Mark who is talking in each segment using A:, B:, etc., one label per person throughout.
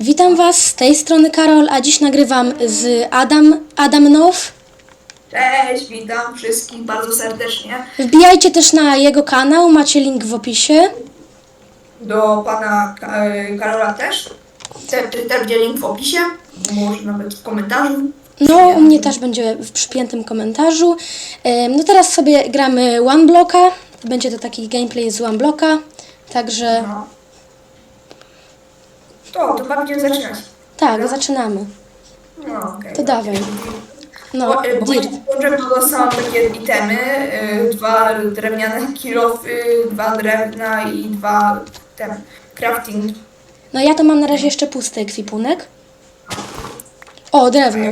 A: Witam Was z tej strony Karol, a dziś nagrywam z Adam, Adam Now.
B: Cześć, witam wszystkich bardzo serdecznie.
A: Wbijajcie też na jego kanał, macie link w opisie.
B: Do pana Ka- e, Karola też. Te, te, te będzie link w opisie, może nawet w komentarzu.
A: No, u mnie też będzie w przypiętym komentarzu. Em, No teraz sobie gramy One Blocka. Będzie to taki gameplay z One Blocka. Także
B: No. To, to będziemy zaczynać.
A: tak, zaczynamy.
B: No, okej.
A: To dawaj. No,
B: Bo, e, bo
A: Dirt.
B: może dostałam takie itemy, e, dwa drewniane kilofy, dwa drewna i dwa ten crafting.
A: No ja to mam na razie jeszcze pusty ekwipunek. O, drewno.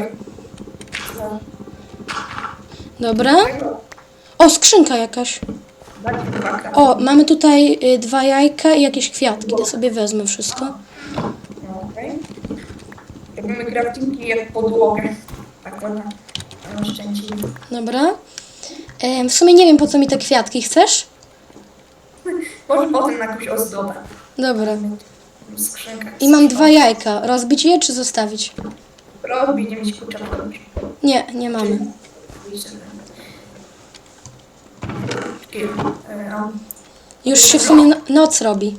B: No.
A: Dobra. O, skrzynka jakaś. O, mamy tutaj y, dwa jajka i jakieś kwiatki. To sobie wezmę wszystko.
B: Robimy craftingi jak podłogę. Tak ładnie. Na szczęście.
A: Dobra. Em, w sumie nie wiem po co mi te kwiatki. Chcesz?
B: Może potem na jakąś ozdobę.
A: Dobra.
B: Skrzynkę.
A: I mam dwa jajka. Rozbić je czy zostawić?
B: Robi, nie mieć robić.
A: Nie, nie mamy. Już się w sumie no- noc robi.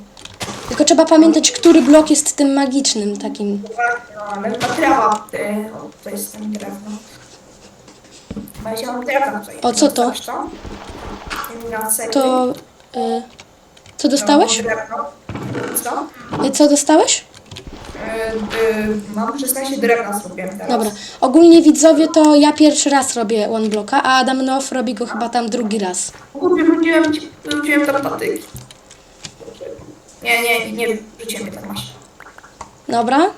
A: Tylko trzeba pamiętać, który blok jest tym magicznym takim.
B: No, ale ta trawa, o, to jest ten drewno. A ja mam drewno tutaj.
A: O, co to?
B: To?
A: Y, co
B: No,
A: dostałeś?
B: drewno. Co?
A: Y, co dostałeś?
B: Y, y, mam 16 drewna teraz.
A: Dobra. Ogólnie widzowie to ja pierwszy raz robię one blocka, a Adam Now robi go chyba tam drugi raz.
B: Kurde, wróciłem ci, wróciłem patyki. Nie, nie, nie, mnie tak masz.
A: Dobra.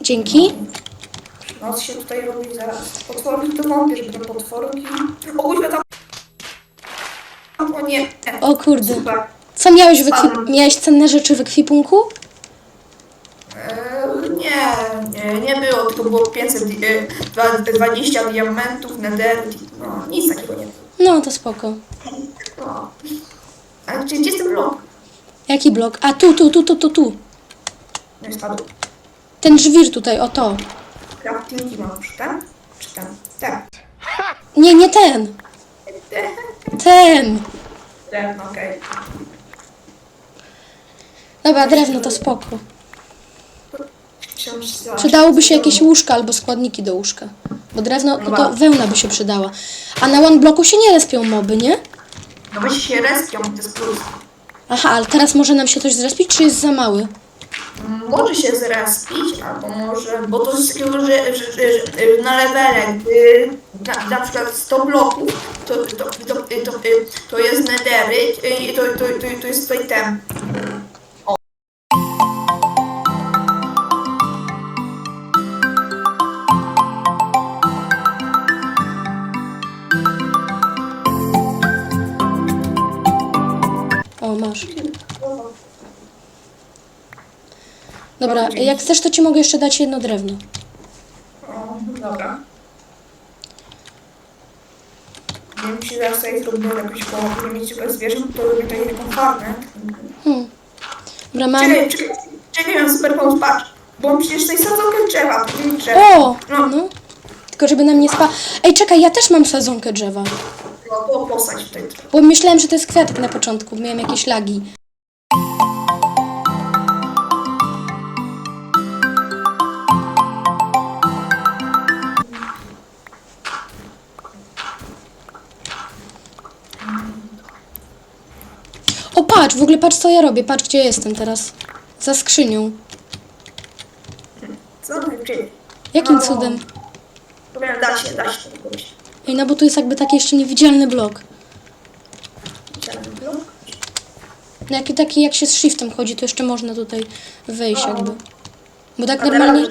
A: Dzięki.
B: Noc się tutaj robi zaraz. Potworki to wątpię, że będą potworki. O kuźwa tam. O nie.
A: O kurde.
B: Super.
A: Co miałeś w ekwip- Miałeś cenne rzeczy w ekwipunku?
B: Eee, nie, nie, nie było, tylko było 500, di- e, dwa- 20 diamentów, nether, no nic takiego nie było.
A: No, to spoko.
B: No. A gdzie, gdzie jest ten blok?
A: Jaki blok? A tu, tu, tu, tu, tu, tu.
B: Spadł.
A: Ten żwir tutaj, o to.
B: Craftingi mam ten? Czy ten? Ten.
A: Nie, nie ten. Ten.
B: Ten, okej.
A: Dobra, drewno to spoko.
B: Książce.
A: Przydałoby się jakieś łóżka albo składniki do łóżka. Bo drewno, no to wełna by się przydała. A na one bloku się nie respią moby, nie?
B: No weź się respią, to jest plus.
A: Aha, ale teraz może nam się coś zrespić, czy jest za mały?
B: Może się zrespić, albo może, bo to jest takiego, że, że, że, że na levelach, y, na, na przykład 100 bloków, to, to, to, to, to, to jest nedery, y, to, to, to, to jest
A: Dobra, jak chcesz, to ci mogę jeszcze dać jedno drewno.
B: O, dobra. Nie wiem, czy zaraz tutaj zrobię jakoś po, żeby mieć tylko zwierząt, to robię tutaj taką farmę.
A: Hmm. Dobra, mam...
B: Czekaj, czekaj, czekaj, mam super pomysł, patrz. Bo przecież tutaj sadzonkę drzewa, drzewa.
A: O! No. Tylko żeby nam nie spa... Ej, czekaj, ja też mam sadzonkę drzewa.
B: No to posadź tutaj.
A: Bo myślałem, że to jest kwiatek na początku. Miałem jakieś lagi. Patrz, w ogóle patrz co ja robię. Patrz, gdzie jestem teraz. Za skrzynią.
B: Co? Czyli,
A: Jakim
B: No.
A: cudem?
B: powiem, da się, da się. Jakoś.
A: Ej, no bo tu jest jakby taki jeszcze niewidzialny blok. No jaki taki, jak się z shiftem chodzi, to jeszcze można tutaj wejść
B: O.
A: jakby. Bo tak normalnie...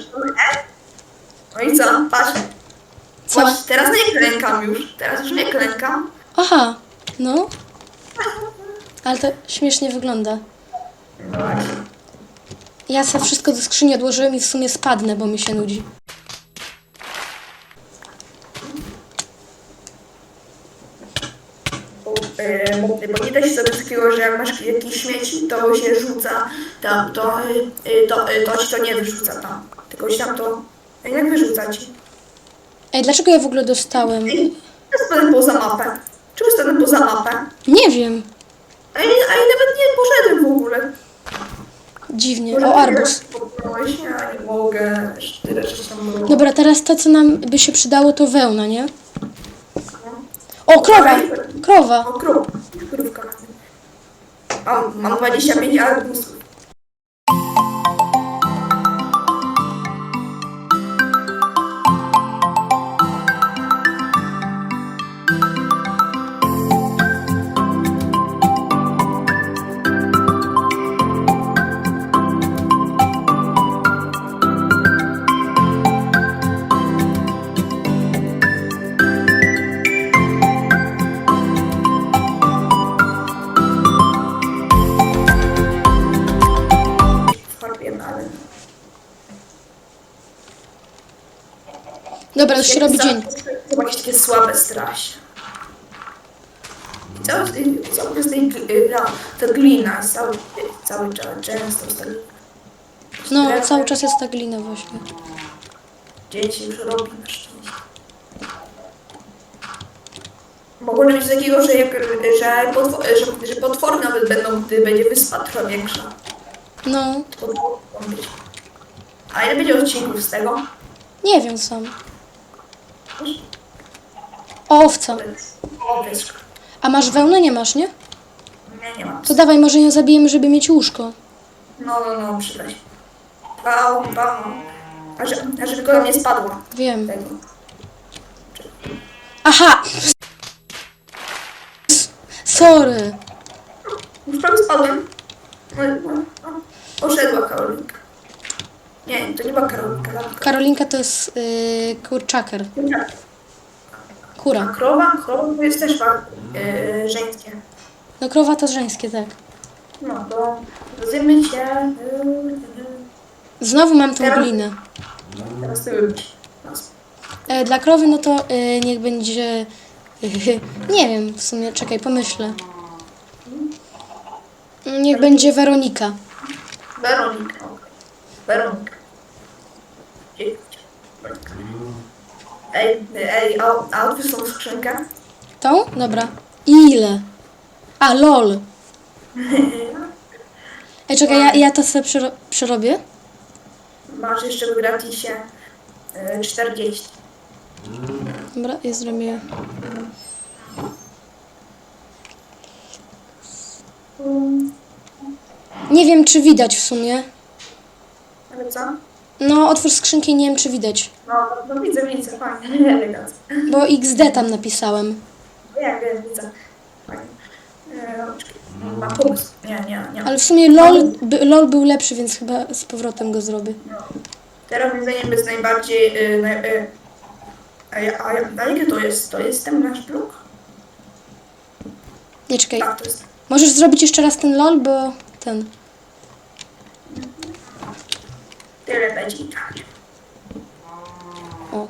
B: No i co? Patrz.
A: Co?
B: Patrz, teraz nie klękam już. Teraz już nie klękam.
A: Aha, no. Ale to śmiesznie wygląda. Ja sobie wszystko do skrzyni odłożyłem i w sumie spadnę, bo mi się nudzi.
B: Bo, nie da się sobie takiego, że jak masz jakieś śmieci, to się rzuca tam, to, y, to, y, to ci to nie wyrzuca tam. Tylko ci tam to, a jak wyrzucać?
A: Ej, dlaczego ja w ogóle dostałem?
B: Ja spadłem poza mapę. Czemu spadłem poza mapę?
A: Nie wiem.
B: A ja, a ja nawet nie poszedłem w ogóle.
A: Dziwnie. O, arbuz.
B: Popchnąłeś? Ja nie mogę. Tyle rzeczy tam było.
A: Dobra, teraz to, co nam by się przydało, to wełna, nie? O, krowa! Krowa!
B: O, krów. Krówka. Mam, mam 25 arbuzów.
A: Dobra, już się robi dzień.
B: Są jakieś takie słabe strasznie. I cały, cały czas tej, gl- ta, ta glina cały, cały czas często jest ta glina.
A: No, cały czas jest ta glina właśnie.
B: Dzieci już robi na szczęście. Mogło być takiego, że, jak, że, potwor, że, że potwory nawet będą, gdy będzie wyspa trochę większa.
A: No.
B: A ile będzie odcinków z tego?
A: nie wiem sam. O, owca.
B: O.
A: A masz wełnę? Nie masz, nie?
B: Nie, nie mam.
A: To dawaj, może ją zabijemy, żeby mieć łóżko.
B: No, no, no, przyda się. Bał, bał. A, że, a żeby go nie spadła.
A: Wiem.
B: Tego.
A: Aha! Sorry.
B: Już prawie spadłem. No, no, no. Poszedła Karolinka. Nie, to nie była Karolinka. Karolinka.
A: Karolinka to jest yy, kurczaker.
B: A
A: Kura.
B: krowa? Krowa to jest też yy, żeńskie.
A: No krowa to żeńskie, tak.
B: No to nazymy się... Yy, yy,
A: Znowu mam tą
B: Teraz-
A: glinę.
B: teraz ty nazwę.
A: E, dla krowy, no to e, niech będzie. nie wiem, w sumie, czekaj, pomyślę. Niech będzie Weronika.
B: Weronika. Weronika. Ej, ej, a, a otwórz tą skrzynkę.
A: Tą? Dobra. Ile? A, lol. Ej, czekaj, ja, ja to sobie przero- przerobię.
B: Masz jeszcze w gratisie yy, 40.
A: Dobra, ja zrobię. Nie wiem, czy widać w sumie.
B: Ale co?
A: No, otwórz skrzynki, nie wiem, czy widać.
B: No, no widzę, widzę, fajnie, elegancko.
A: Bo XD tam napisałem.
B: Wiem, wiem, widzę. Fajnie. E, Mam pomysł. Nie, nie, nie.
A: Ale w sumie LOL, by, LOL był lepszy, więc chyba z powrotem go zrobię.
B: Teraz moim zdaniem jest najbardziej... Y, naj, y, a, ja- a, ja- a jakie to jest? To jest ten nasz blok?
A: Nie, czekaj.
B: Tak, to jest.
A: Możesz zrobić jeszcze raz ten LOL, bo ten...
B: Tyle będzie i tak.
A: O.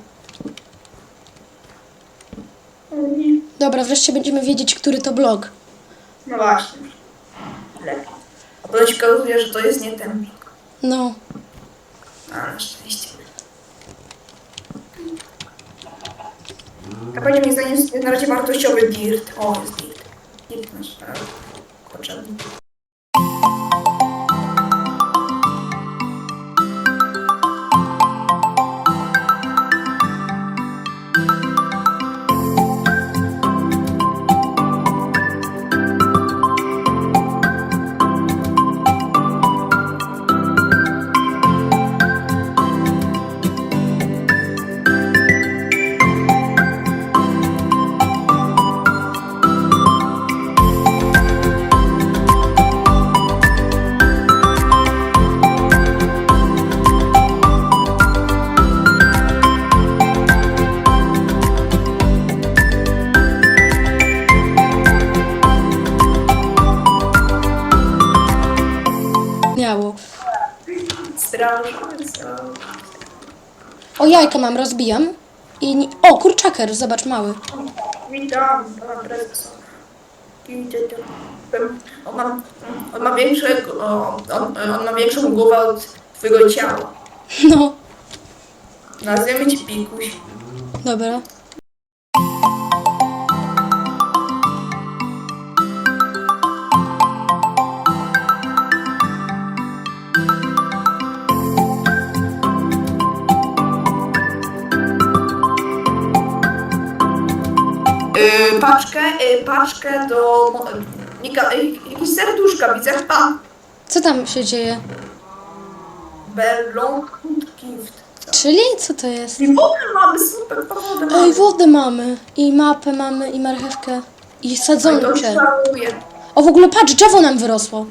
A: Dobra, wreszcie będziemy wiedzieć, który to blok.
B: No właśnie. Lepiej. Się okazuje, że to jest nie ten blok.
A: No.
B: A, na szczęście. A będzie mi zdaniem jest na razie wartościowy dirt. O, jest
A: jajka mam, rozbijam. I... ni- O, kurczaker, zobacz, mały.
B: Witam. On ma, on ma on, on ma większą głowę od twojego ciała.
A: No,
B: Nazwiemy ci Pikuś.
A: dobra.
B: Yy, paczkę, yy, paczkę do... Nika, yy, jakieś serduszka widzę. A!
A: Co tam się dzieje?
B: Bellong Gift.
A: Czyli co to jest?
B: I w ogóle mamy super powodę.
A: Ej, wodę mamy. I mapę mamy, i marchewkę. I
B: To
A: sadzonkę.
B: szaluje.
A: O, w ogóle patrz, drzewo nam wyrosło.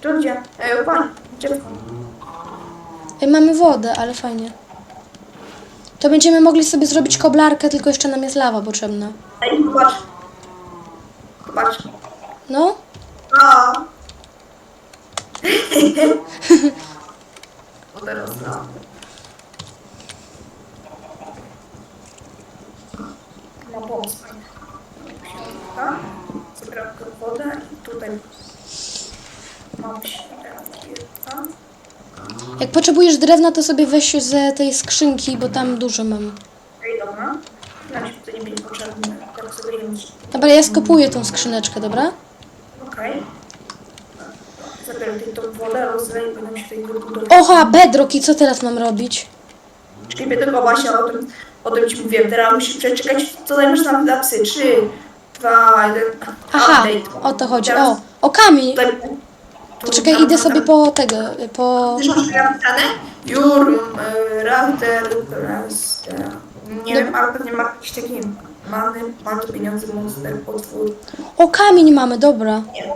B: To gdzie? Ej, pan.
A: Ej, mamy wodę, ale fajnie. To będziemy mogli sobie zrobić koblarkę, tylko jeszcze nam jest lawa potrzebna.
B: Ej, popatrz. Popatrz.
A: No,
B: A. O teraz no. Ma pomoc tę wodę i tutaj mam światełko.
A: jak potrzebujesz drewna, to sobie weź z tej skrzynki, bo tam dużo mam.
B: Ej, dobra. Nam się to nie będzie potrzebne. Teraz sobie jem.
A: Dobra, ja skopuję tą skrzyneczkę, dobra?
B: Okej. Zabieram tutaj tą wodę, rozleję, się tutaj
A: Oha, bedrock i co teraz mam robić?
B: Czyli tego właśnie o tym, o tym ci mówiłem. Teraz musisz przeczekać, co zajmiesz tam dla psy. 3, 2, 1.
A: Aha, o to chodzi. O, o kamień. To czekaj, idę sobie po tego, po...
B: Wiesz, napisane? Your uh, router plus... Nie wiem, ale pewnie ma jakiś taki many, ma to pieniądze, monster, potwór.
A: O, kamień mamy, dobra.
B: Nie.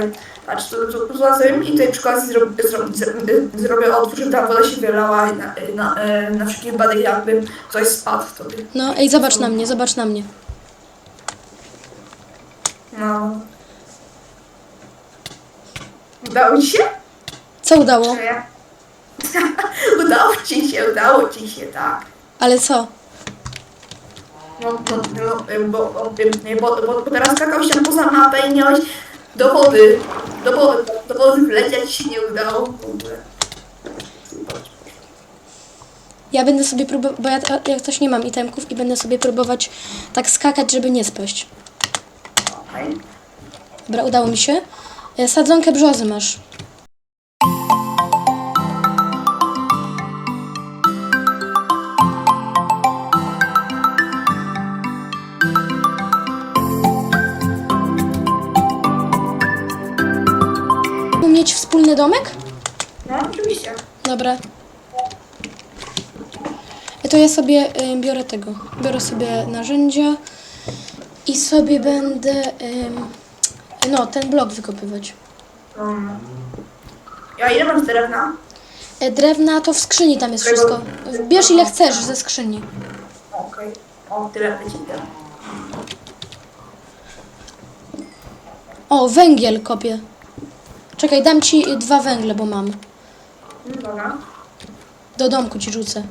B: Tutaj, patrz, tu, tu, tu zrobię i tutaj przy okazji zrobię, zrobię, otwór, żeby ta woda się wylała i na, na, na, na wszelki wypadek jakby coś spadł wtedy.
A: No, ej, zobacz na mnie, zobacz na mnie.
B: No. Udało ci się?
A: Co udało?
B: Czy ja? udało ci się, udało ci się, tak.
A: Ale co?
B: No, no, no bo, bo, bo, bo, bo teraz skakałeś tam poza mapę i miałeś do wody, do wody, do wody wlecieć się nie udało w ogóle.
A: Ja będę sobie próbować, bo ja coś nie mam itemków i będę sobie próbować tak skakać, żeby nie spaść.
B: Okej.
A: Dobra, udało mi się. E, Sadzonkę brzozy masz. Dobra. To ja sobie y, biorę tego. Biorę sobie narzędzia i sobie będę ym, no, ten blok wykopywać.
B: Um, ja ile masz drewna?
A: E, Drewna to w skrzyni tam jest wszystko. Bierz ile chcesz ze skrzyni.
B: Okej. O, tyle.
A: O, węgiel kopię. Czekaj, dam ci y, dwa węgle, bo mam.
B: Dobra.
A: Do domku ci rzucę.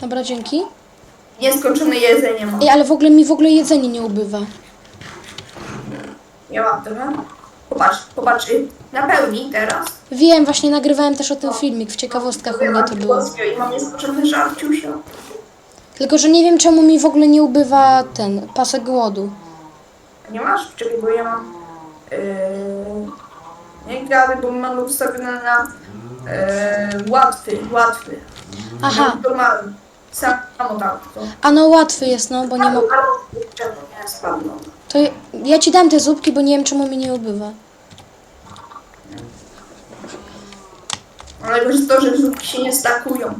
A: Dobra, dzięki.
B: Nieskończone jedzenie mam.
A: Ej, ale w ogóle mi w ogóle jedzenie nie ubywa.
B: Ja mam trochę. Popatrz, popatrz. y, Napełnij teraz.
A: Wiem, właśnie nagrywałem też o tym filmik, w ciekawostkach u mnie to było.
B: I mam nieskończony żarciusio.
A: Tylko, że nie wiem czemu mi w ogóle nie ubywa ten pasek głodu.
B: Nie masz? Czekaj, bo ja mam... Yy, nie gadaj, bo mam ustawione na yy, łatwy, łatwy.
A: Aha,
B: Normalny. Samo tak. To.
A: a no łatwy jest, no, bo nie ma...
B: Czemu nie spadło?
A: To ja- ci dam te zupki, bo nie wiem czemu mi nie ubywa.
B: Ale jest to, że żółki się nie stakują.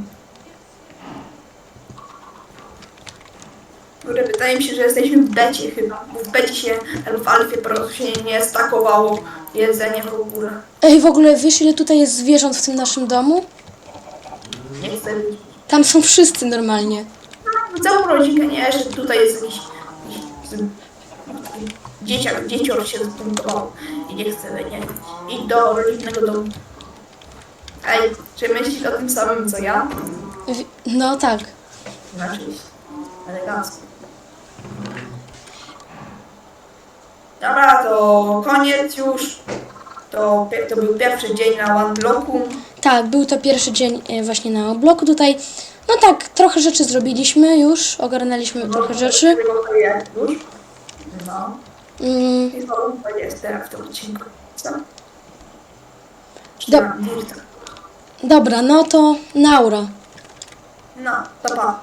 B: Kurde, wydaje mi się, że jesteśmy w becie chyba. Bo w becie się, albo w alfie po prostu się nie stakowało jedzenie w ogóle.
A: Ej, w ogóle wiesz ile tutaj jest zwierząt w tym naszym domu?
B: Nie chcę być.
A: Tam są wszyscy normalnie.
B: Całą rodzinkę, nie? Że tutaj jest jakiś, jakiś dzieciak, dziecior się zbuntował i nie chce, nie, iść do rodzinnego domu. Ej, czy myślisz o tym samym co ja?
A: Wi- No tak.
B: Znaczy, elegancko. Dobra, to koniec już. To, pie- to był pierwszy dzień na One Blocku.
A: Tak, był to pierwszy dzień e, właśnie na bloku tutaj. No tak, trochę rzeczy zrobiliśmy już, ogarnęliśmy trochę rzeczy.
B: Już. No. I znowu jest teraz w tym odcinku. Co?
A: Do-
B: Do...
A: dobra, no to Naura.
B: No, to pa.